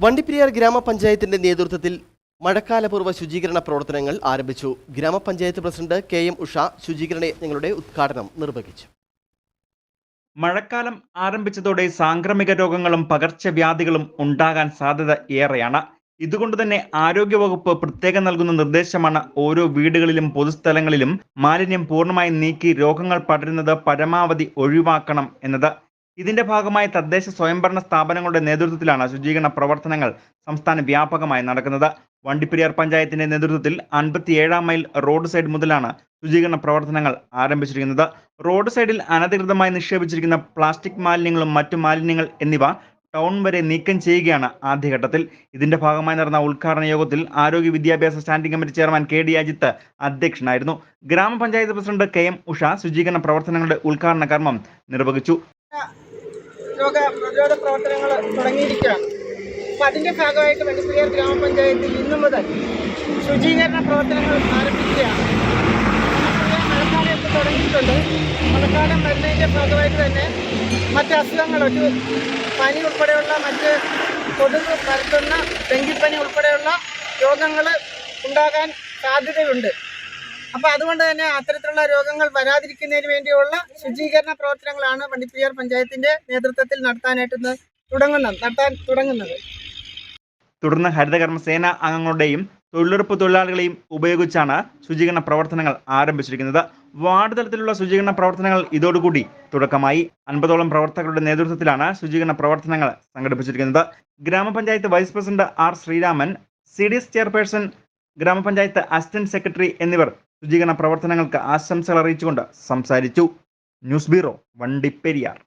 വണ്ടിപ്പെരിയാർ ഗ്രാമപഞ്ചായത്തിന്റെ നേതൃത്വത്തിൽ മഴക്കാലപൂർവ ശുചീകരണ പ്രവർത്തനങ്ങൾ ആരംഭിച്ചു. ഗ്രാമപഞ്ചായത്ത് പ്രസിഡന്റ് കെ എം ഉഷ ശുചീകരണ യജ്ഞങ്ങളുടെ ഉദ്ഘാടനം നിർവഹിച്ചു. മഴക്കാലം ആരംഭിച്ചതോടെ സാംക്രമിക രോഗങ്ങളും പകർച്ചവ്യാധികളും ഉണ്ടാകാൻ സാധ്യത ഏറെയാണ്. ഇതുകൊണ്ട് തന്നെ ആരോഗ്യവകുപ്പ് പ്രത്യേകം നൽകുന്ന നിർദ്ദേശമാണ് ഓരോ വീടുകളിലും പൊതുസ്ഥലങ്ങളിലും മാലിന്യം പൂർണമായി നീക്കി രോഗങ്ങൾ പടരുന്നത് പരമാവധി ഒഴിവാക്കണം എന്നത്. ഇതിന്റെ ഭാഗമായി തദ്ദേശ സ്വയംഭരണ സ്ഥാപനങ്ങളുടെ നേതൃത്വത്തിലാണ് ശുചീകരണ പ്രവർത്തനങ്ങൾ സംസ്ഥാന വ്യാപകമായി നടക്കുന്നത്. വണ്ടിപ്പെരിയാർ പഞ്ചായത്തിന്റെ നേതൃത്വത്തിൽ അൻപത്തിയേഴാം മൈൽ റോഡ് സൈഡ് മുതലാണ് ശുചീകരണ പ്രവർത്തനങ്ങൾ ആരംഭിച്ചിരിക്കുന്നത്. റോഡ് സൈഡിൽ അനധികൃതമായി നിക്ഷേപിച്ചിരിക്കുന്ന പ്ലാസ്റ്റിക് മാലിന്യങ്ങളും മറ്റു മാലിന്യങ്ങൾ എന്നിവ ടൗൺ വരെ നീക്കം ചെയ്യുകയാണ് ആദ്യഘട്ടത്തിൽ. ഇതിന്റെ ഭാഗമായി നടന്ന ഉദ്ഘാടന യോഗത്തിൽ ആരോഗ്യ വിദ്യാഭ്യാസ standing committee chairman K D Ajith അധ്യക്ഷനായിരുന്നു. ഗ്രാമപഞ്ചായത്ത് പ്രസിഡന്റ് കെ എം ഉഷ ശുചീകരണ പ്രവർത്തനങ്ങളുടെ ഉദ്ഘാടന കർമ്മം നിർവഹിച്ചു. രോഗ പ്രതിരോധ പ്രവർത്തനങ്ങൾ തുടങ്ങിയിരിക്കുകയാണ്. അപ്പം അതിന്റെ ഭാഗമായിട്ട് വെള്ളിപ്പുലിയാർ ഗ്രാമപഞ്ചായത്തിൽ ഇന്നു മുതൽ ശുചീകരണ പ്രവർത്തനങ്ങൾ ആരംഭിക്കുകയാണ്. മഴക്കാലമൊക്കെ തുടങ്ങിയിട്ടുണ്ട്. മഴക്കാലം വരുന്നതിന്റെ ഭാഗമായിട്ട് തന്നെ മറ്റ് അസുഖങ്ങൾ ഒരു പനി ഉൾപ്പെടെയുള്ള മറ്റ് കൊതുക് പരത്തുന്ന ഡെങ്കിപ്പനി ഉൾപ്പെടെയുള്ള രോഗങ്ങൾ ഉണ്ടാകാൻ സാധ്യതയുണ്ട്. അപ്പോൾ അതുകൊണ്ട് തന്നെ അത്തരത്തിലുള്ള രോഗങ്ങൾ വരാതിരിക്കുന്നതിന് വേണ്ടിയുള്ള ശുചീകരണ പ്രവർത്തനങ്ങളാണ് വണ്ടിപ്പെരിയാർ പഞ്ചായത്തിന്റെ നേതൃത്വത്തിൽ നടത്താനായിട്ട് തുടങ്ങുന്നത് നടത്താൻ തുടങ്ങുന്നത്. തുടർന്ന് ഹരിതകർമ്മ സേന അംഗങ്ങളുടെയും തൊഴിലുറപ്പ് തൊഴിലാളികളെയും ഉപയോഗിച്ചാണ് ശുചീകരണ പ്രവർത്തനങ്ങൾ ആരംഭിച്ചിരിക്കുന്നത്. വാർഡ് തലത്തിലുള്ള ശുചീകരണ പ്രവർത്തനങ്ങൾ ഇതോടുകൂടി തുടക്കമായി. അൻപതോളം പ്രവർത്തകരുടെ നേതൃത്വത്തിലാണ് ശുചീകരണ പ്രവർത്തനങ്ങൾ സംഘടിപ്പിച്ചിരിക്കുന്നത്. ഗ്രാമപഞ്ചായത്ത് vice president R Sreeraman C D S chairperson ഗ്രാമപഞ്ചായത്ത് അസിസ്റ്റന്റ് സെക്രട്ടറി എന്നിവർ ശുചീകരണ പ്രവർത്തനങ്ങൾക്ക് ആശംസകൾ അറിയിച്ചുകൊണ്ട് സംസാരിച്ചു. News bureau Vandiperiyar.